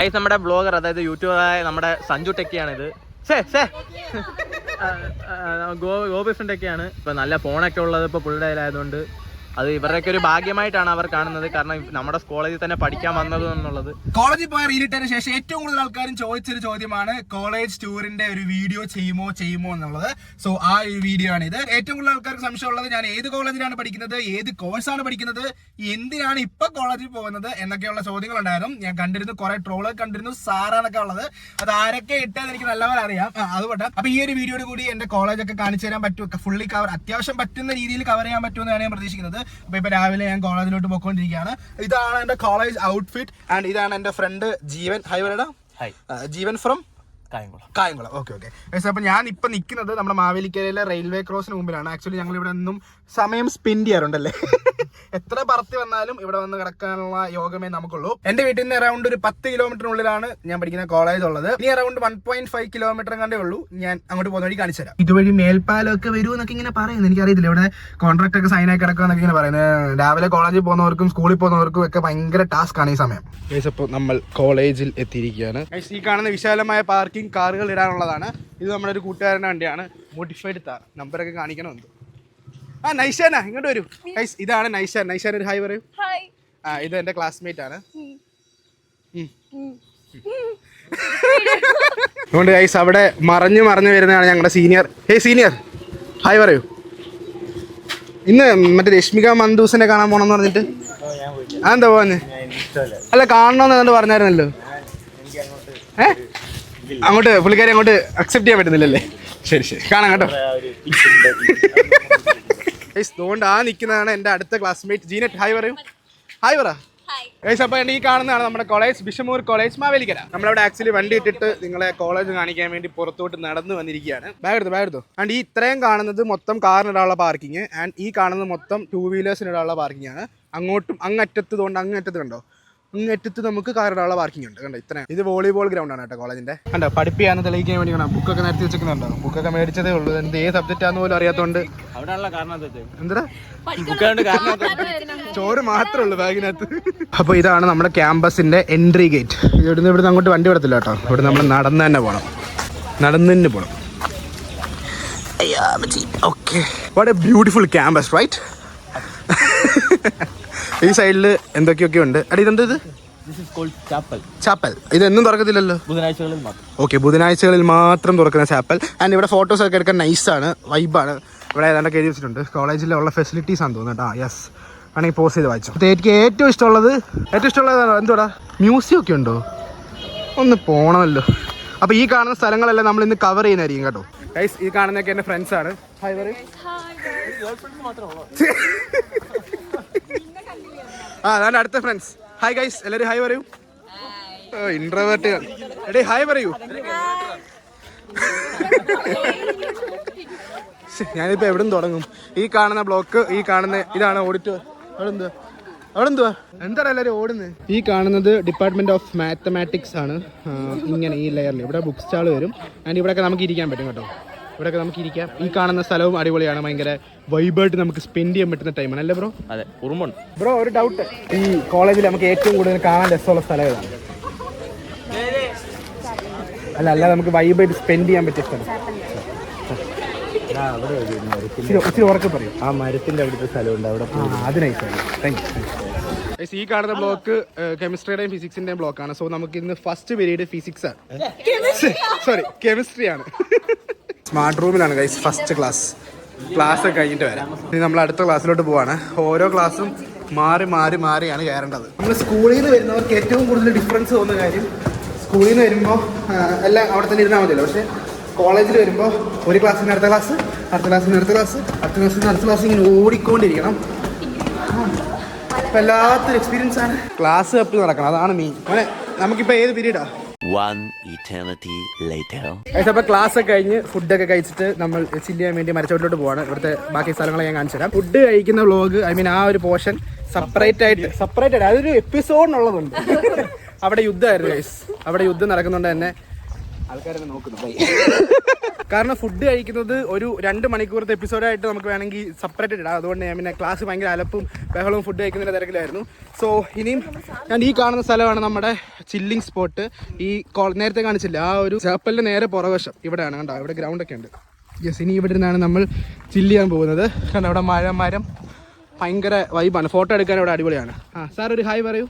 Guys നമ്മുടെ blogger അതായത് യൂട്യൂബറായ നമ്മുടെ സഞ്ജു ടെക്കിയാണിത്. Say say. ഗോപിഫ്രണ്ട് ഒക്കെയാണ് ഇപ്പൊ നല്ല ഫോണൊക്കെ ഉള്ളത് ഇപ്പൊ പുള്ളിയുടെ കയ്യിലായതുകൊണ്ട് അത് ഇവരുടെയൊക്കെ ഒരു ഭാഗ്യമായിട്ടാണ് അവർ കാണുന്നത്. കാരണം നമ്മുടെ കോളേജിൽ തന്നെ പഠിക്കാൻ വന്നത് എന്നുള്ളത്. കോളേജിൽ പോയ റീലിട്ടതിന് ശേഷം ഏറ്റവും കൂടുതൽ ആൾക്കാരും ചോദിച്ചൊരു ചോദ്യമാണ് കോളേജ് ടൂറിന്റെ ഒരു വീഡിയോ ചെയ്യുമോ ചെയ്യുമോ എന്നുള്ളത്? സോ ആ ഒരു വീഡിയോ ആണ് ഇത്. ഏറ്റവും കൂടുതൽ ആൾക്കാർക്ക് സംശയമുള്ളത് ഞാൻ ഏത് കോളേജിലാണ് പഠിക്കുന്നത് ഏത് കോഴ്സാണ് പഠിക്കുന്നത് എന്തിനാണ് ഇപ്പൊ കോളേജിൽ പോകുന്നത്? എന്നൊക്കെയുള്ള ചോദ്യങ്ങൾ ഉണ്ടായിരുന്നു ഞാൻ കണ്ടിരുന്നു കുറെ ട്രോൾ കണ്ടിരുന്നു സാറാണൊക്കെ ഉള്ളത്. അത് ആരൊക്കെ ഇട്ടതെന്ന് എനിക്ക് നല്ലപോലെ അറിയാം. അതുകൊണ്ട്. അപ്പൊ ഈ ഒരു വീഡിയോയോട് കൂടി എന്റെ കോളേജൊക്കെ കാണിച്ചു തരാൻ പറ്റും ഫുള്ളി കവർ അത്യാവശ്യം പറ്റുന്ന രീതിയിൽ കവർ ചെയ്യാൻ പറ്റുമെന്നാണ് ഞാൻ പ്രതീക്ഷിക്കുന്നത്. അപ്പൊ ഇപ്പൊ രാവിലെ ഞാൻ കോളേജിലോട്ട് പോയിക്കൊണ്ടിരിക്കുകയാണ്. ഇതാണ് എന്റെ കോളേജ് ഔട്ട്ഫിറ്റ് ആൻഡ് ഇതാണ് എന്റെ friend Jeevan. Hi വരടാ. Jeevan from Kayamkulam. Kayamkulam. Okay okay. അപ്പൊ ഞാൻ ഇപ്പൊ നിൽക്കുന്നത് നമ്മുടെ മാവേലിക്കരയിലെ റെയിൽവേ ക്രോസിന് മുമ്പിലാണ്. ആക്ച്വലി ഞങ്ങൾ ഇവിടെ നിന്നും സമയം സ്പെൻഡ് ചെയ്യാറുണ്ടല്ലേ? എത്ര പറത്തി വന്നാലും ഇവിടെ വന്ന് കിടക്കാനുള്ള യോഗമേ നമുക്കുള്ളൂ. എന്റെ വീട്ടിൽ നിന്ന് അറൗണ്ട് ഒരു പത്ത് കിലോമീറ്ററിനുള്ളിലാണ് ഞാൻ പഠിക്കുന്ന കോളേജ് ഉള്ളത്. ഇനി around one point five kilometre കണ്ടേ ഉള്ളൂ. ഞാൻ അങ്ങോട്ട് പോകുന്ന വഴി കാണിച്ചു തരാം. ഇതുവഴി മേൽപ്പാലം ഒക്കെ വരൂ എന്നൊക്കെ ഇങ്ങനെ പറയുന്നു. എനിക്കറിയത്തില്ല. ഇവിടെ കോൺട്രാക്ട് ഒക്കെ സൈൻ ആയി കിടക്കുക എന്നൊക്കെ ഇങ്ങനെ പറയുന്നത് രാവിലെ കോളേജിൽ പോകുന്നവർക്കും സ്കൂളിൽ പോകുന്നവർക്കും ഒക്കെ ഭയങ്കര ടാസ്ക് ആണ് ഈ സമയം. അപ്പോൾ നമ്മൾ കോളേജിൽ എത്തിയിരിക്കുകയാണ്. ഈ കാണുന്ന വിശാലമായ പാർക്കിംഗ് കാറുകൾ ഇടാനുള്ളതാണ്. ഇത് നമ്മുടെ ഒരു കൂട്ടുകാരന്റെ വണ്ടിയാണ്. മോഡിഫൈഡ് താർ നമ്പറൊക്കെ കാണിക്കണമെന്ന്. ആ നൈഷാന ഇങ്ങോട്ട് വരൂ. നൈസ് ഇതാണ് നൈഷാൻ. നൈഷാൻ ഒരു ഹായ് പറയൂ. ആ ഇത് എന്റെ ക്ലാസ്മേറ്റ് ആണ്. അതുകൊണ്ട് ഗൈസ് അവിടെ മറഞ്ഞു മറഞ്ഞു വരുന്നതാണ് ഞങ്ങളുടെ സീനിയർ ഹേ സീനിയർ ഹായ് പറയൂ. ഇന്ന് മറ്റേ രശ്മിക മന്ദൂസിനെ കാണാൻ പോണെന്ന് പറഞ്ഞിട്ട്? ആ എന്താ പോന്നെ? അല്ല കാണണമെന്ന് പറഞ്ഞായിരുന്നല്ലോ. ഏ? അങ്ങോട്ട് പുള്ളിക്കാരി അങ്ങോട്ട് അക്സെപ്റ്റ് ചെയ്യാൻ പറ്റുന്നില്ലല്ലേ? ശരി ശരി. കാണാം കേട്ടോ. അതുകൊണ്ട് ആ നിൽക്കുന്നതാണ് എന്റെ അടുത്ത ക്ലാസ്മേറ്റ് ജീനറ്റ് ഹായ് പറയൂ. ഹായ് പറ. ഗൈസ് അപ്പോൾ ഈ കാണുന്നതാണ് നമ്മുടെ കോളേജ് ബിഷമൂർ കോളേജ് മാവേലിക്കര. നമ്മളവിടെ ആക്ച്വലി വണ്ടി ഇട്ടിട്ട് നിങ്ങളെ കോളേജ് കാണിക്കാൻ വേണ്ടി പുറത്തോട്ട് നടന്നു വന്നിരിക്കുകയാണ്. ബാഗ് എടുത്തു ബാഗ് എടുത്തു? ആൻഡ് ഈ ഇത്രയും കാണുന്നത് മൊത്തം കാറിനിടാനുള്ള പാർക്കിംഗ് ആൻഡ് ഈ കാണുന്നത് മൊത്തം ടൂ വീലേഴ്സിനിടാനുള്ള പാർക്കിംഗ് ആണ്. അങ്ങോട്ടും അങ്ങറ്റത്ത് കൊണ്ട് അങ്ങറ്റത്ത് കണ്ടോ? അങ്ങറ്റത്ത് നമുക്ക് കാറിടാനുള്ള പാർക്കിംഗ് ഉണ്ട്. കണ്ടോ? ഇത്രയും. ഇത് വോളിബോൾ ഗ്രൗണ്ട് ആണ് കേട്ടോ കോളേജിന്റെ കണ്ടോ? പഠിപ്പിക്കാന്ന് തെളിയിക്കാൻ വേണ്ടി കാണാം ബുക്കൊക്കെ നിരത്തി വെച്ചിട്ടുണ്ടോ ബുക്കൊക്കെ മേടിച്ചതേ ഉള്ളൂ. എന്ത് ഏത് സബ്ജക്റ്റ് ആണെന്ന് പോലും അറിയാത്തോണ്ട്. എന്താ? ബുക്കാണ്ട് കാരണം ചോറ് മാത്രമേ ഉള്ളൂ ബാഗിനകത്ത്. അപ്പോൾ ഇതാണ് നമ്മുടെ ക്യാമ്പസിന്റെ എൻട്രി ഗേറ്റ് ഇവിടുന്ന് ഇവിടുന്ന് അങ്ങോട്ട് വണ്ടി വിടത്തില്ല കേട്ടോ. ഇവിടെ നമ്മൾ നടന്ന് തന്നെ പോണം. നടന്ന് തന്നെ പോകണം okay what a beautiful campus right ഈ സൈഡിൽ എന്തൊക്കെയൊക്കെ ഉണ്ട്. അടി ഇതെന്ത് ഇത്? ചാപ്പൽ ചാപ്പൽ ഇത് എന്നും തുറക്കത്തില്ലല്ലോ? ബുധനാഴ്ചകളിൽ മാത്രം. ഓക്കെ ബുധനാഴ്ചകളിൽ മാത്രം തുറക്കുന്ന ചാപ്പൽ ആൻഡ് ഇവിടെ ഫോട്ടോസ് ഒക്കെ എടുക്കാൻ നൈസാണ് വൈബാണ് ഇവിടെ ഏതാണ്ട് കയറി വെച്ചിട്ടുണ്ട്. കോളേജിലുള്ള ഫെസിലിറ്റീസ് ആണ് തോന്നുന്നു കേട്ടോ. യെസ് ആണെങ്കിൽ പോസ് ചെയ്ത് വായിച്ചു. എനിക്ക് ഏറ്റവും ഇഷ്ടമുള്ളത് ഏറ്റവും ഇഷ്ടമുള്ളത് എന്തുവാടാ? മ്യൂസിയം ഒക്കെ ഉണ്ടോ? ഒന്ന് പോണമല്ലോ. അപ്പോൾ ഈ കാണുന്ന സ്ഥലങ്ങളെല്ലാം നമ്മൾ ഇന്ന് കവർ ചെയ്യുന്നതായിരിക്കും കേട്ടോ. ഗൈസ് ഈ കാണുന്നൊക്കെ എന്റെ ഫ്രണ്ട്സ് ആണ്. ഹായ് പറയൂ ആ അതാണ് അടുത്ത ഫ്രണ്ട്സ് ഹായ് ഗൈസ് എല്ലാവരും ഹായ് പറയൂ. ഇൻട്രവേർട്ട് എടേ ഹായ് പറയൂ. ഞാനിപ്പോ എവിടെ നിന്ന് തുടങ്ങും. ഈ കാണുന്ന ബ്ലോക്ക് ഈ കാണുന്ന ഇതാണ് ഓഡിറ്റ് അവിടെ എന്തുവാ അവിടെ എന്തുവാ എന്താണ് എല്ലാവരും ഓടുന്നത് ഈ കാണുന്നത് ഡിപ്പാർട്ട്മെന്റ് ഓഫ് മാത്തമാറ്റിക്സ് ആണ്. ഇങ്ങനെ ഈ ലെയറിൽ ഇവിടെ ബുക്ക് സ്റ്റാൾ വരും. ആൻഡ് ഇവിടെയൊക്കെ നമുക്ക് ഇരിക്കാൻ പറ്റും കേട്ടോ. ഇവിടെയൊക്കെ നമുക്ക് ഇരിക്കാം ഈ കാണുന്ന സ്ഥലവും അടിപൊളിയാണ്. ഭയങ്കര വൈബായിട്ട് നമുക്ക് സ്പെൻഡ് ചെയ്യാൻ പറ്റുന്ന ടൈമാണ് അല്ലേ ബ്രോ അതെ. ഉറുമുണ്ട് ബ്രോ ഒരു ഡൗട്ട് ഈ കോളേജിൽ നമുക്ക് ഏറ്റവും കൂടുതൽ കാണാൻ രസമുള്ള സ്ഥലം ഏതാണ്? അല്ല അല്ല നമുക്ക് വൈബായിട്ട് സ്പെൻഡ് ചെയ്യാൻ പറ്റിയ സ്ഥലം. ഇച്ചിരി ഉറക്കെ പറയും. ആ മരത്തിന്റെ അവിടുത്തെ സ്ഥലമുണ്ട്. അവിടെ താങ്ക് യു ഈ കാണുന്ന ബ്ലോക്ക് കെമിസ്ട്രിയുടെയും ഫിസിക്സിന്റെയും ബ്ലോക്കാണ് സോ നമുക്ക് ഇന്ന് ഫസ്റ്റ് പീരീഡ് ഫിസിക്സ് ആണ്. സോറി കെമിസ്ട്രി ആണ്. സ്മാർട്ട് റൂമിലാണ് ഗൈസ് ഫസ്റ്റ് ക്ലാസ് ക്ലാസ് ഒക്കെ കഴിഞ്ഞിട്ട് വരാം. ഇനി നമ്മൾ അടുത്ത ക്ലാസ്സിലോട്ട് പോവാണ്. ഓരോ ക്ലാസ്സും മാറി മാറി മാറിയാണ് കയറേണ്ടത്. നമ്മൾ സ്കൂളിൽ നിന്ന് വരുന്നവർക്ക് ഏറ്റവും കൂടുതൽ ഡിഫറൻസ് തോന്നുന്ന കാര്യം സ്കൂളിൽ നിന്ന് വരുമ്പോൾ എല്ലാം അവിടെ തന്നെ ഇരുന്നാൽ മതിയല്ലോ. പക്ഷേ കോളേജിൽ വരുമ്പോൾ ഒരു ക്ലാസ്സിൽ നിന്ന് അടുത്ത ക്ലാസ് അടുത്ത ക്ലാസ്സിൽ നിന്ന് അടുത്ത ക്ലാസ് അടുത്ത ക്ലാസ്സിൽ നിന്ന് അടുത്ത ക്ലാസ് ഇങ്ങനെ ഓടിക്കൊണ്ടിരിക്കണം. വല്ലാത്തൊരു എക്സ്പീരിയൻസ് ആണ്. ക്ലാസ് തപ്പി നടക്കണം. അതാണ് മെയിൻ അങ്ങനെ നമുക്കിപ്പോൾ ഏത് പീരീഡാ One eternity later. അപ്പോൾ ക്ലാസ് ഒക്കെ കഴിഞ്ഞ് ഫുഡൊക്കെ കഴിച്ചിട്ട് നമ്മൾ ചില്ല് ചെയ്യാൻ വേണ്ടി മരച്ചോട്ടിലോട്ട് പോവാണ്. ഇവിടുത്തെ ബാക്കി സ്ഥലങ്ങളെ ഞാൻ കാണിച്ചു തരാം. ഫുഡ് കഴിക്കുന്ന വ്ളോഗ് ഐ മീൻ ആ ഒരു പോർഷൻ സെപ്പറേറ്റ് ആയിട്ട് സെപ്പറേറ്റ് ആയിട്ട് അതൊരു എപ്പിസോഡിനുള്ളതുണ്ട് അവിടെ യുദ്ധമായിരുന്നു അവിടെ യുദ്ധം നടക്കുന്നുണ്ട് തന്നെ ആൾക്കാരെന്നെ നോക്കുന്നു. കാരണം ഫുഡ് കഴിക്കുന്നത് ഒരു രണ്ട് മണിക്കൂറത്തെ എപ്പിസോഡായിട്ട് നമുക്ക് വേണമെങ്കിൽ സെപ്പറേറ്റ് ഇടാം. അതുകൊണ്ട് ഞാൻ പിന്നെ ക്ലാസ് ഭയങ്കര അലപ്പും ബഹളവും ഫുഡ് കഴിക്കുന്നതിന്റെ തിരക്കിലായിരുന്നു. സോ ഇനിയും ഞാൻ ഈ കാണുന്ന സ്ഥലമാണ് നമ്മുടെ ചില്ലിംഗ് സ്പോട്ട് ഈ നേരത്തെ കാണിച്ചില്ല ആ ഒരു ചാപ്പലിന്റെ നേരെ പുറവശം ഇവിടെയാണ് കണ്ടോ? ഇവിടെ ഗ്രൗണ്ടൊക്കെ ഉണ്ട്. യെസ് ഇനി ഇവിടെ നിന്നാണ് നമ്മൾ ചില്ല് ചെയ്യാൻ പോകുന്നത്. കാരണം അവിടെ മഴ മരം ഭയങ്കര വൈബാണ് ഫോട്ടോ എടുക്കാൻ ഇവിടെ അടിപൊളിയാണ്. ആ സാർ ഒരു ഹായ് പറയൂ.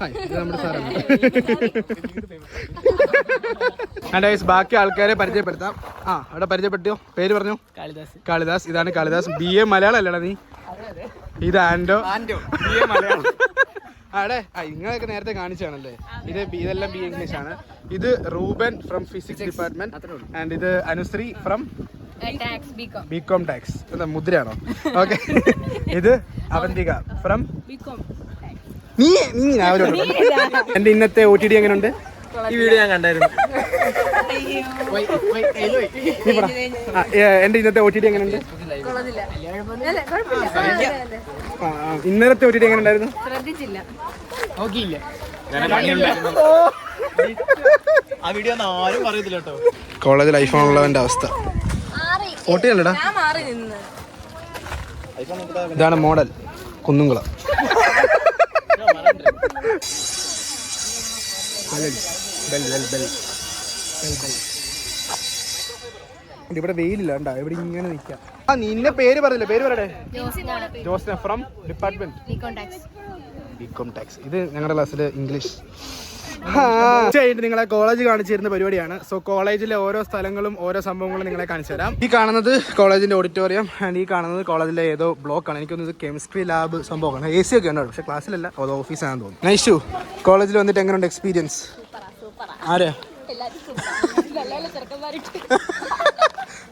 ഹായ് നമ്മുടെ സാറാണ്. ബാക്കി ആൾക്കാരെ പരിചയപ്പെടുത്താം. ആ അവിടെ പരിചയപ്പെടുത്തിയോ പേര് പറഞ്ഞു? കാളിദാസ്. കാളിദാസ്. ഇതാണ് കാളിദാസ്. ബി എ മലയാളം അല്ലടാ നീ. ഇത് ആൻഡോ ആടെ ഇങ്ങനെയൊക്കെ നിങ്ങളൊക്കെ നേരത്തെ കാണിച്ചാണല്ലേ ഇത് ഇതെല്ലാം ബി ഇംഗ്ലീഷ് ആണ്. ഇത് Ruben from physics department and ഇത് Anusree from tax BCom BCom tax എന്താ മുദ്രയാണോ? ഓക്കെ ഇത് അവന്തിക ഫ്രം ബികോം നീ നീ എന്റെ ഇന്നത്തെ ഒ ടി ഡി എങ്ങനെയുണ്ട് ഈ വീഡിയോ ഞാൻ കണ്ടായിരുന്നു. എന്റെ ഇന്നത്തെ ഒ ടി ഡി എങ്ങനെയുണ്ട് ഇന്നലത്തെ ഒ ടി ഡി എങ്ങനെയുണ്ടായിരുന്നു കോളേജ് ലൈഫാണുള്ളവന്റെ അവസ്ഥ. ഇതാണ് മോഡൽ. കുന്നുംകുളം. ഇവിടെ വെയിലില്ല കണ്ടാ ഇവിടെ ഇങ്ങനെ നിൽക്കാം ആ നിന്നെ പേര് പറഞ്ഞില്ല പേര് പറയട്ടെ Josna from department BCom tax BCom tax ഇത് ഞങ്ങളുടെ ക്ലാസ്സിൽ ഇംഗ്ലീഷ് കഴിഞ്ഞിട്ട് നിങ്ങളെ കോളേജ് കാണിച്ചു തരുന്ന പരിപാടിയാണ് സോ കോളേജിലെ ഓരോ സ്ഥലങ്ങളും ഓരോ സംഭവങ്ങളും നിങ്ങളെ കാണിച്ചു തരാം. ഈ കാണുന്നത് കോളേജിന്റെ ഓഡിറ്റോറിയം ആൻഡ് ഈ കാണുന്നത് കോളേജിലെ ഏതോ ബ്ലോക്കാണ് എനിക്കൊന്നത് കെമിസ്ട്രി ലാബ് സംഭവമാണ്. എ സി ഒക്കെ ഉണ്ടാവും പക്ഷെ ക്ലാസ്സിലല്ല അത് ഓഫീസാണെന്ന് തോന്നുന്നു. നൈഷു കോളേജിൽ വന്നിട്ട് എങ്ങനെയുണ്ട് എക്സ്പീരിയൻസ് ആരാ?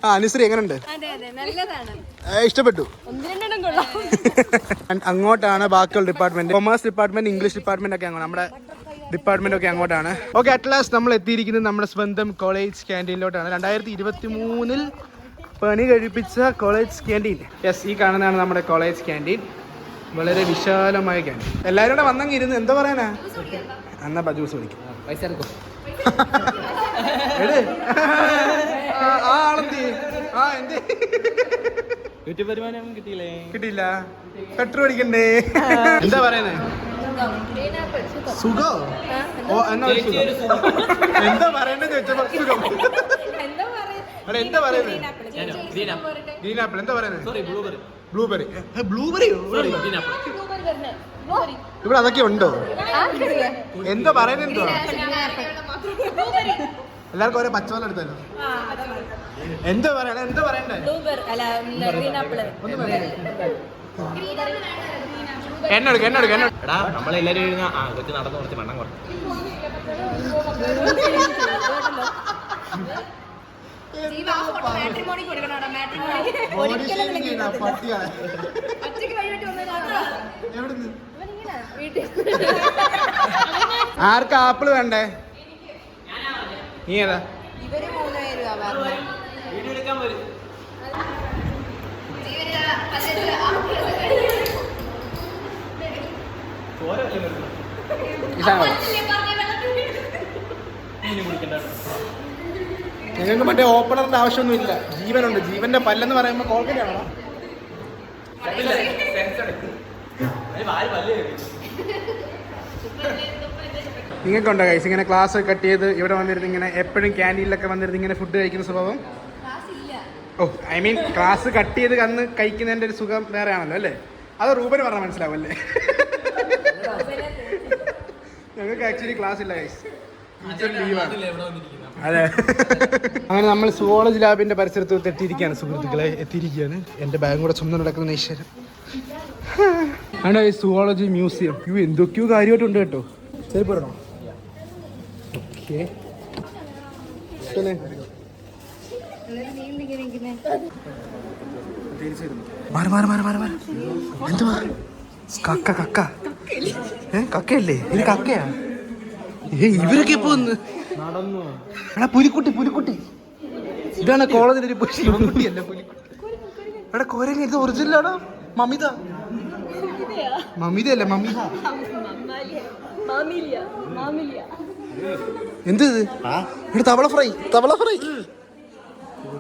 ആ അനുശ്രീ എങ്ങനെയുണ്ട്? ഇഷ്ടപ്പെട്ടു. അങ്ങോട്ടാണ് ബാക്കിയുള്ള department commerce department English department ഒക്കെ അങ്ങോട്ട്. നമ്മുടെ ഡിപ്പാർട്ട്മെന്റ് ഒക്കെ അങ്ങോട്ടാണ്. ഓക്കെ അറ്റ് ലാസ്റ്റ് നമ്മൾ എത്തിയിരിക്കുന്നത് നമ്മുടെ സ്വന്തം കോളേജ് ക്യാന്റീനിലോട്ടാണ് രണ്ടായിരത്തി ഇരുപത്തി മൂന്നിൽ പണി കഴിപ്പിച്ച കോളേജ് ക്യാന്റീൻ യെസ് ഈ കാണുന്നതാണ് നമ്മുടെ കോളേജ് ക്യാന്റീൻ വളരെ വിശാലമായ ക്യാന്റീൻ എല്ലാവരും കൂടെ വന്നെങ്കിൽ ഇരുന്ന് എന്താ പറയാനാ? എന്നാ ജ്യൂസ് കുടിക്കും. പൈസ. ആ, ആ ആളെന്തി എന്ത് കിട്ടിയില്ല? പെട്രോൾ അടിക്കണ്ടേ? എന്താ പറയുന്നേ? സുഖോ. ഓ എന്നാ ഒരു സുഖം? എന്താ പറയണ്ടെന്ന് ചോദിച്ചപ്പോ സുഖം. എന്താ പറയുക എന്താ പറയുന്നത് ഗ്രീൻ ആപ്പിൾ എന്താ പറയുന്നത് സോറി ബ്ലൂബെറി ബ്ലൂബെറി ഇവിടെ അതൊക്കെ ഉണ്ടോ? എന്താ പറയുന്നത് എന്തോ? എല്ലാവർക്കും ഓരോ പച്ചവെള്ളം എടുത്തല്ലോ എന്താ പറയണേ എന്താ പറയണ്ടേ? അല്ല ഗ്രീൻ എന്നെടുക്ക എടുക്ക എണ്ണ എടാ നമ്മളെല്ലാരും എഴുതുന്ന ആ കൊച്ചു നടന്നു കുറച്ച് വണ്ണം കുറച്ച്. ആർക്ക് ആപ്പിൾ വേണ്ടേ? നീ ഏതാ വീഡിയോ എടുക്കാൻ വരും ഞങ്ങൾക്ക് മറ്റേ ഓപ്പണറിന്റെ ആവശ്യമൊന്നും ഇല്ല ജീവനുണ്ട്. ജീവന്റെ പല്ലെന്ന് പറയുമ്പോൾ കോൾഗേറ്റ് ആണോ? നിങ്ങൾക്കുണ്ടോ കൈസ് ഇങ്ങനെ ക്ലാസ് കട്ട് ചെയ്ത് ഇവിടെ വന്നിരുന്ന് ഇങ്ങനെ എപ്പോഴും ക്യാന്റീനിലൊക്കെ വന്നിരുന്ന് ഇങ്ങനെ ഫുഡ് കഴിക്കുന്ന സ്വഭാവം? Oh I mean class cut ചെയ്ത് കന്ന് കഴിക്കുന്നതിന്റെ ഒരു സുഖം വേറെ ആണല്ലോ അല്ലേ? അത് റൂപന് പറഞ്ഞാൽ മനസ്സിലാവും അല്ലേ? ഞങ്ങൾക്ക് ആക്ച്വലി ക്ലാസ് ഇല്ല അതെ. അങ്ങനെ നമ്മൾ സുവോളജി ലാബിന്റെ പരിസരത്ത് എത്തിയിരിക്കുകയാണ് സുഹൃത്തുക്കളെ. എത്തിയിരിക്കുകയാണ്. എന്റെ ബാഗും കൂടെ ചുമന്ന് നടക്കുന്ന ഈശ്വരൻ. ആണ് ഈ സുവോളജി മ്യൂസിയം യു എന്തൊക്കെയോ കാര്യമായിട്ടുണ്ട് കേട്ടോ. ശരി പറഞ്ഞോ ഓക്കെ മാറി മാറി മാറി മാറി മാറി. എന്തുവാ? കക്ക കക്ക. ഏ കക്കയല്ലേ? ഇത് കക്കയാ? ഏ ഇവരൊക്കെ ഇപ്പൊ ഒന്ന് എടാ പുലിക്കുട്ടി പുലിക്കുട്ടി. ഇതാണ് കോളേജിന്റെ ഒരു പുലിക്കുട്ടിയല്ല പുലിക്കുട്ടി? എടാ കോരങ്ങ ഇത് ഒറിജിനൽ ആണോ? മമിത. മമിത അല്ല മമിത എന്ത് ഇത്? എടാ തവള ഫ്രൈ തവള ഫ്രൈ.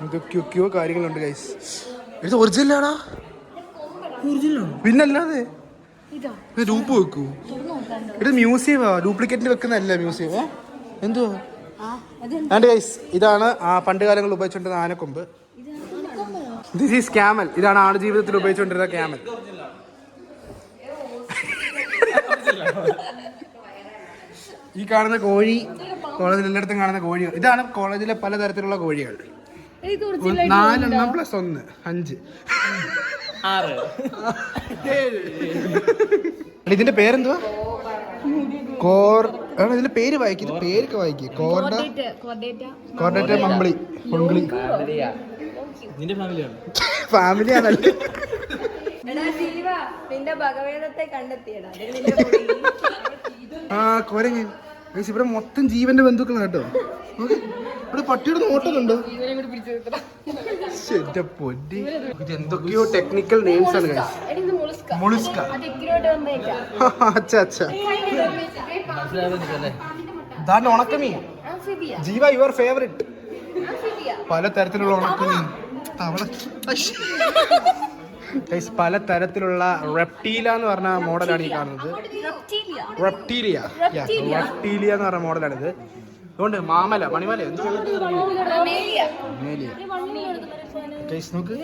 എന്തൊക്കെയൊക്കെയോ കാര്യങ്ങളുണ്ട് ഗൈസ് ഇത് ഒറിജിനലാടാ ഒറിജിനലാണോ പിന്നല്ലാതെ. ഇത്. ഡൂപ്പ് വെക്കൂ. ഇത് മ്യൂസിയമാ ഡ്യൂപ്ലിക്കേറ്റിന് വെക്കുന്നതല്ല മ്യൂസിയം ഏ? എന്തുവാ? ആൻഡ് ഗൈസ് ഇതാണ് ആ പണ്ട് കാലങ്ങളിൽ ഉപയോഗിച്ചുകൊണ്ടിരുന്ന ആനക്കൊമ്പ്. ദിസ് ഈസ് ക്യാമൽ ഇതാണ് ആട് ജീവിതത്തിൽ ഉപയോഗിച്ചുകൊണ്ടിരുന്ന ക്യാമൽ ഈ കാണുന്ന കോഴി കോളേജിൽ എല്ലായിടത്തും കാണുന്ന കോഴികൾ. ഇതാണ് കോളേജിലെ പലതരത്തിലുള്ള കോഴികൾ. ഒരു നാലെണ്ണം പ്ലസ് ഒന്ന് അഞ്ച്. ആറ്. ഏഴ്. ഇതിന്റെ പേരെന്തുവാ? കോർ ആണ് ഇതിന്റെ പേര് വായിക്കും പേരൊക്കെ വായിക്കും. കോർഡ കോർഡേറ്റ മമ്പിളി പൊങ്കിളി നിന്റെ ഫാമിലിയാണ്? ഫാമിലി ആണല്ലേ നിന്റെ ഭഗവേദത്തെ കണ്ടെത്തിയടാ. ആ കോരങ്ങ ഇവിടെ മൊത്തം ജീവന്റെ ബന്ധുക്കളാണ് കേട്ടോ. ഇവിടെ പട്ടിയുടെ നോട്ടുന്നുണ്ട്. ശരി പൊടി ഇത് എന്തൊക്കെയോ ടെക്നിക്കൽ നെയിംസ് ആണ് മുളിസ്ക. മുളുസ്ക. അച്ഛാ അച്ഛാ. ഇതാണ് ഉണക്കമീൻ. ജീവ യുവർ ഫേവറിറ്റ് പല തരത്തിലുള്ള ഉണക്കമീൻ. തവള. Guys, പല തരത്തിലുള്ള റെപ്റ്റീല എന്ന് പറഞ്ഞ മോഡലാണ് ഈ കാണുന്നത്. റെപ്റ്റീലിയ റെപ്റ്റീലിയ എന്ന് പറഞ്ഞ മോഡലാണിത്. അതുകൊണ്ട് മാമല മണിമല. നോക്ക്.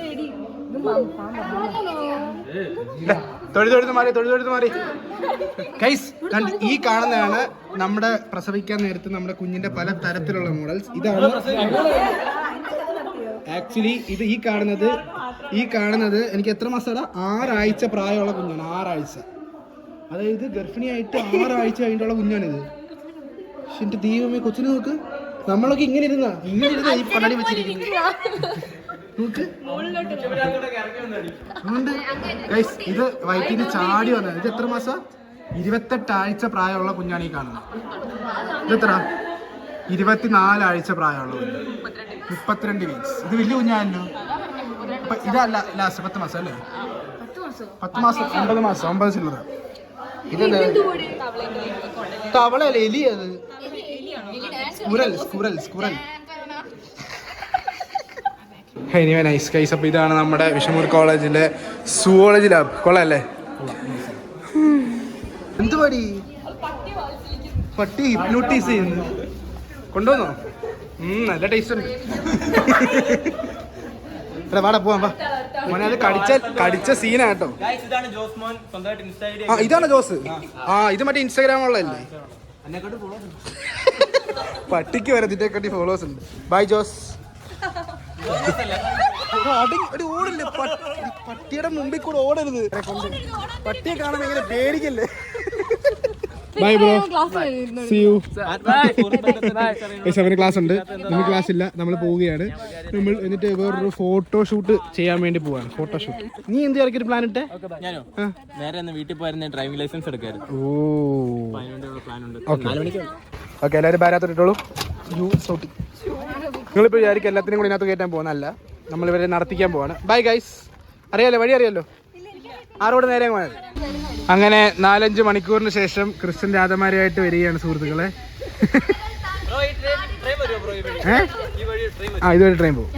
മാറി തൊഴുത് തൊഴുത് മാറി. കൈസ് ഈ കാണുന്നതാണ് നമ്മുടെ പ്രസവിക്കാൻ നേരത്ത് നമ്മുടെ കുഞ്ഞിന്റെ പല തരത്തിലുള്ള മോഡൽസ് ഇതാണ് ആക്ച്വലി ഇത് ഈ കാണുന്നത് ഈ കാണുന്നത് എനിക്ക് എത്ര മാസമാണ് ആറാഴ്ച പ്രായമുള്ള കുഞ്ഞാണ് ആറാഴ്ച. അതായത് ഗർഭിണിയായിട്ട് ആറാഴ്ച കഴിഞ്ഞിട്ടുള്ള കുഞ്ഞാണിത്. എന്റെ ദൈവമേ കൊച്ചിനെ നോക്ക്. നമ്മളൊക്കെ ഇങ്ങനെ ഇരുന്ന. ഇങ്ങനെ ഇരുന്ന ഈ പണി വെച്ചിരിക്കുന്നത്. നോക്ക്. അതുകൊണ്ട് ഗൈസ് ഇത് വയറ്റിന് ചാടി വന്നത്. ഇത് എത്ര മാസം? ഇരുപത്തെട്ടാഴ്ച പ്രായമുള്ള കുഞ്ഞാണ് ഈ കാണുന്നത്. ഇത് എത്ര? ഇരുപത്തിനാലാഴ്ച പ്രായമുള്ള കുഞ്ഞ്. മുപ്പത്തിരണ്ട് വീക്സ് ഇത് വലിയ കുഞ്ഞാണല്ലോ. ഇതല്ല ലാസ്റ്റ് പത്ത് മാസം അല്ലേ? പത്ത് മാസം ഒമ്പത് മാസം ഒമ്പത് ചില്ലറ ഇതെന്താ? തവളയല്ലേ എലി അത്. സ്കുരൽ സ്കുരൽ സ്കുരൽ എനിവേ നൈസ് കൈസ് അപ്പോൾ ഇതാണ് നമ്മുടെ വിഷമൂർ കോളേജിലെ സുവോളജി ലാബ് കൊള്ളല്ലേ? എന്ത് പടി? പട്ടി ഹിപ്നോട്ടീസ് ചെയ്യുന്നു. കൊണ്ടുവന്നോ? നല്ല ടേസ്റ്റ് ഉണ്ട്. എടാ വാടാ പോവാൻ വാ. മോനെ അത് കടിച്ച കടിച്ച സീനാ കേട്ടോ. ഇതാണ് ജോസ്മോൻ സ്വന്തമായിട്ട് ഇൻസ്റ്റൈഡിയ ആ ഇതാണ് ജോസ്. ആ ഇത് മറ്റേ ഇൻസ്റ്റാഗ്രാം ഉള്ളതല്ലേ? പട്ടിക്ക് വരെ ഇതിനെക്കാട്ടി ഫോളോവേഴ്സ് ഉണ്ട്. ബൈ ജോസ്. ഓടില്ലേ? പട്ടി- പട്ടിയുടെ മുമ്പിൽ കൂടെ ഓടരുത്. കൊണ്ട്. പട്ടിയെ കാണാൻ ഇങ്ങനെ പേടിക്കല്ലേ? ബൈ ബ്രോ സി യു സെവന് ക്ലാസ് ഉണ്ട്. നമുക്ക് ക്ലാസ് ഇല്ല. നമ്മൾ പോവുകയാണ്. നമ്മൾ എന്നിട്ട് വേറൊരു ഫോട്ടോ ഷൂട്ട് ചെയ്യാൻ വേണ്ടി പോവാണ്. ഫോട്ടോ ഷൂട്ട് നീ എന്ത് ഇറക്കി പ്ലാൻ ഇട്ടേ? ഞാനോ. നേരെ വീട്ടിൽ പോയിരുന്ന ഡ്രൈവിംഗ് ലൈസൻസ് എടുക്കായിരുന്നു. ഓ. അതിനുവേണ്ടിയുള്ള പ്ലാൻ ഉണ്ട്. ഓക്കെ നാല് മണിക്ക് ഓക്കെ എല്ലാവരും യു സൗട്ടി നിങ്ങളിപ്പോൾ വിചാരിക്കും എല്ലാത്തിനും കൂടി ഇതിനകത്ത് കയറ്റാൻ പോകുന്നതല്ല. നമ്മളിവരെ നടത്തിക്കാൻ പോവാണ്. ബൈ ഗൈസ് അറിയാലോ? വഴി അറിയാലോ? ആറോട് നേരെ. അങ്ങനെ നാലഞ്ച് മണിക്കൂറിന് ശേഷം ക്രിസ്ത്യൻ രാധമാരുമായിട്ട് വരികയാണ് സുഹൃത്തുക്കളെ. ആ ഇതുവരെ ട്രെയിൻ പോകും.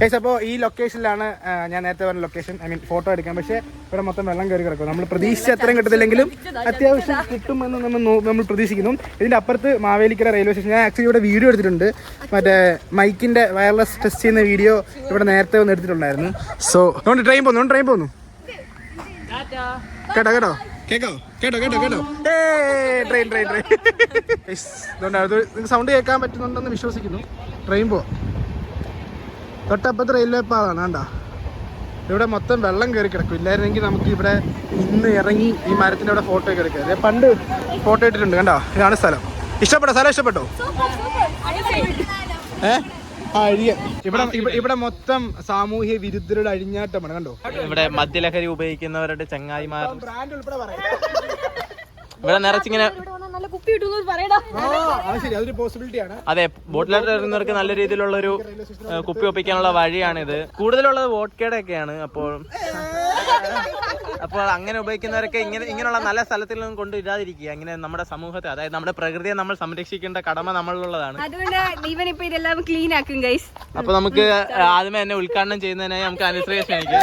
ഗൈസ് അപ്പോൾ ഈ ലൊക്കേഷനിലാണ് ഞാൻ നേരത്തെ പറഞ്ഞ ലൊക്കേഷൻ ഐ മീൻ ഫോട്ടോ എടുക്കാൻ. പക്ഷേ ഇവിടെ മൊത്തം വെള്ളം കയറി കിടക്കും നമ്മൾ പ്രതീക്ഷിച്ച അത്രയും കിട്ടത്തില്ലെങ്കിലും അത്യാവശ്യം കിട്ടുമെന്ന് നമ്മൾ നമ്മൾ പ്രതീക്ഷിക്കുന്നു. ഇതിന്റെ അപ്പുറത്ത് മാവേലിക്കര റെയിൽവേ സ്റ്റേഷൻ ഞാൻ ആക്ച്വലി ഇവിടെ വീഡിയോ എടുത്തിട്ടുണ്ട്. മറ്റേ മൈക്കിന്റെ വയർലെസ് ടെസ്റ്റ് ചെയ്യുന്ന വീഡിയോ ഇവിടെ നേരത്തെ വന്ന് എടുത്തിട്ടുണ്ടായിരുന്നു. സോ അതുകൊണ്ട് ട്രെയിൻ പോകുന്നു ട്രെയിൻ പോകുന്നു കേട്ടോ കേട്ടോ? കേട്ടോ കേട്ടോ കേട്ടോ. കേട്ടോ ട്രെയിൻ ട്രെയിൻ ട്രെയിൻ. നിങ്ങൾക്ക് സൗണ്ട് കേൾക്കാൻ പറ്റുന്നുണ്ടെന്ന് വിശ്വസിക്കുന്നു. ട്രെയിൻ പോ. തൊട്ടപ്പുറത്ത് റെയിൽവേ പാതാണ് കണ്ടാ? ഇവിടെ മൊത്തം വെള്ളം കയറി കിടക്കും. ഇല്ലായിരുന്നെങ്കിൽ നമുക്ക് ഇവിടെ ഇന്ന് ഇറങ്ങി ഈ മരത്തിന്റെ അവിടെ ഫോട്ടോ ഒക്കെ എടുക്കാം. ദേ പണ്ട് ഫോട്ടോ ഇട്ടിട്ടുണ്ട് കണ്ടോ? ഇതാണ് സ്ഥലം. ഇഷ്ടപ്പെട്ടോ? സ്ഥലം ഇഷ്ടപ്പെട്ടോ? ഏഹ് ഇവിടെ ഇവിടെ- ഇവിടെ മൊത്തം സാമൂഹ്യ വിരുദ്ധരുടെ അഴിഞ്ഞാട്ടമാണ് കണ്ടോ? ഇവിടെ മദ്യലഹരി ഉപയോഗിക്കുന്നവരുടെ ചങ്ങായിമാർ. ഇവിടെ നിറച്ചിങ്ങനെ നല്ല കുപ്പി കിട്ടുന്നു പറയടാ. ആ അത് എറിയുന്നവർക്ക് നല്ല രീതിയിലുള്ള ഒരു കുപ്പി ഒപ്പിക്കാനുള്ള വഴിയാണിത്. കൂടുതലുള്ളത് വോട്ട്കേടൊക്കെയാണ് അപ്പോൾ അപ്പോൾ അങ്ങനെ ഉപയോഗിക്കുന്നവരൊക്കെ ഇങ്ങനെ ഇങ്ങനെയുള്ള നല്ല സ്ഥലത്തിൽ നിന്നും കൊണ്ടുവരാതിരിക്കുക. ഇങ്ങനെ നമ്മുടെ സമൂഹത്തെ അതായത് നമ്മുടെ പ്രകൃതിയെ നമ്മൾ സംരക്ഷിക്കേണ്ട കടമ നമ്മളിലുള്ളതാണ്. അതുകൊണ്ട് ഇവൻ ഇപ്പൊ ഇതെല്ലാം ക്ലീൻ ആക്കും ഗൈസ് അപ്പൊ നമുക്ക് ആദ്യമേ എന്നെ ഉദ്ഘാടനം ചെയ്യുന്നതിനായി നമുക്ക് അനുശ്രയ ക്ഷണിക്കാം.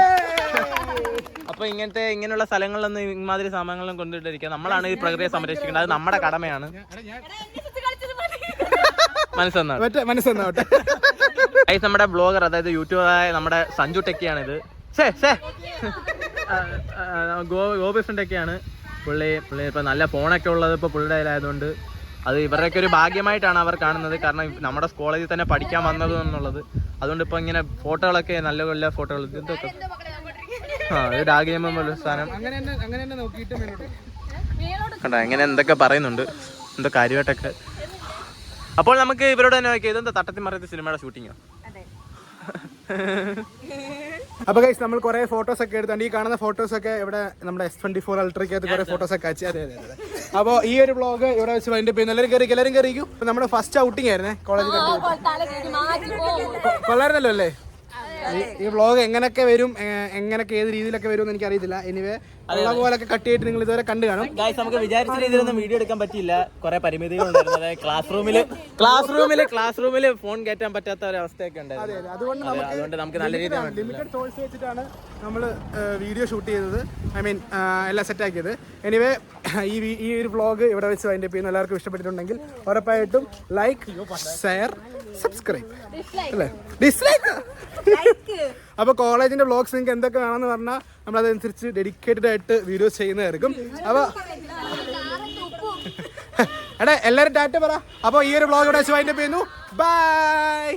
അപ്പൊ ഇങ്ങനത്തെ ഇങ്ങനെയുള്ള സ്ഥലങ്ങളിലൊന്നും ഇമാതിരി സാധനങ്ങളും കൊണ്ടുവരിക നമ്മളാണ് ഈ പ്രകൃതിയെ സംരക്ഷിക്കേണ്ടത്. അത് നമ്മുടെ കടമയാണ്. ഗൈസ് നമ്മുടെ ബ്ലോഗർ അതായത് യൂട്യൂബറായ നമ്മുടെ സഞ്ജു ടെക്കിയാണിത്. സേ ഛേ. ഗോപിഫൻ ഒക്കെയാണ് പുള്ളി പുള്ളി ഇപ്പൊ നല്ല ഫോണൊക്കെ ഉള്ളത് ഇപ്പൊ പുള്ളിയുടെ കയ്യിലായതുകൊണ്ട് അത് ഇവരുടെയൊക്കെ ഒരു ഭാഗ്യമായിട്ടാണ് അവർ കാണുന്നത്. കാരണം നമ്മുടെ കോളേജിൽ തന്നെ പഠിക്കാൻ വന്നത് എന്നുള്ളത്. അതുകൊണ്ട് ഇപ്പൊ ഇങ്ങനെ ഫോട്ടോകളൊക്കെ നല്ല നല്ല ഫോട്ടോകൾ ഇതൊക്കെ. ആ ഒരു രാഗിയമ്മ പോലെ സ്ഥാനം അങ്ങനെ തന്നെ അങ്ങനെ തന്നെ നോക്കിയിട്ട് മേലോട്ട്. കണ്ടോ എങ്ങനെ എന്തൊക്കെ പറയുന്നുണ്ട്. എന്തോ കാര്യമായിട്ടൊക്കെ. അപ്പോൾ നമുക്ക് ഇവരോട് തന്നെ നോക്കിയാൽ എന്താ തട്ടത്തി മറിയത്തെ സിനിമയുടെ ഷൂട്ടിങ്ങോ അപ്പൊ ഗൈസ് നമ്മൾ കുറെ ഫോട്ടോസ് ഒക്കെ എടുത്തുണ്ട് ഈ കാണുന്ന ഫോട്ടോസ് ഒക്കെ ഇവിടെ നമ്മുടെ എസ് ട്വന്റി ഫോർ അൾട്രയ്ക്കകത്ത് കുറെ ഫോട്ടോസ് ഒക്കെ അയച്ചു. അതെ അതെ അതെ അപ്പോൾ ഈ ഒരു ബ്ലോഗ് ഇവിടെ വെച്ച് വൈൻഡ് പേര് എല്ലാവരും കയറി എല്ലാവരും കയറിക്കും നമ്മുടെ ഫസ്റ്റ് ഔട്ടിംഗ് ആയിരുന്നേ കോളേജിൽ കൊള്ളായിരുന്നല്ലോ അല്ലേ? ഈ- വ്ളോഗ് എങ്ങനെയൊക്കെ വരും എങ്ങനെയൊക്കെ ഏത് രീതിയിലൊക്കെ വരും എന്ന് എനിക്ക് അറിയത്തില്ല എനിവേ ഉള്ള പോലൊക്കെ കട്ട് ചെയ്തിട്ട് നിങ്ങൾ ഇതുവരെ കണ്ടു കാണും. ഗായ്സ് നമുക്ക് വിചാരിച്ച രീതിയിലൊന്നും വീഡിയോ എടുക്കാൻ പറ്റിയില്ല. കുറെ പരിമിതികളുണ്ടായിരുന്നു അതായത് ക്ലാസ് റൂമിൽ ക്ലാസ് റൂമിൽ ക്ലാസ് റൂമിൽ ഫോൺ കയറ്റാൻ പറ്റാത്ത ഒരു അവസ്ഥയൊക്കെ ഉണ്ടായിരുന്നു അതുകൊണ്ട് അതെ, അതുകൊണ്ട് നമുക്ക് നല്ല രീതിയിൽ ലിമിറ്റഡ് സോഴ്സ് വെച്ചിട്ടാണ് നമ്മൾ വീഡിയോ ഷൂട്ട് ചെയ്തത് ഐ മീൻ എല്ലാം സെറ്റ് ആക്കിയത്. എനിവേ ഈ ഈ ഒരു വ്ളോഗ് ഇവിടെ വെച്ച് അതിന്റെ പേര് എല്ലാവർക്കും ഇഷ്ടപ്പെട്ടിട്ടുണ്ടെങ്കിൽ ഉറപ്പായിട്ടും ലൈക്ക് ഷെയർ സബ്സ്ക്രൈബ് അല്ലേ? ഡിസ്ലൈക്ക് അപ്പോൾ കോളേജിന്റെ ബ്ലോഗ്സ് നിങ്ങൾക്ക് എന്തൊക്കെ വേണമെന്ന് പറഞ്ഞാൽ നമ്മൾ അതനുസരിച്ച് ഡെഡിക്കേറ്റഡ് ആയിട്ട് വീഡിയോസ് ചെയ്യുന്നതായിരിക്കും. അപ്പോൾ എടാ എല്ലാരും ടാറ്റ പറ. അപ്പോൾ ഈ ഒരു ബ്ലോഗ് ഇവിടെ അതിന്റെ ചെയ്യുന്നു. ബൈ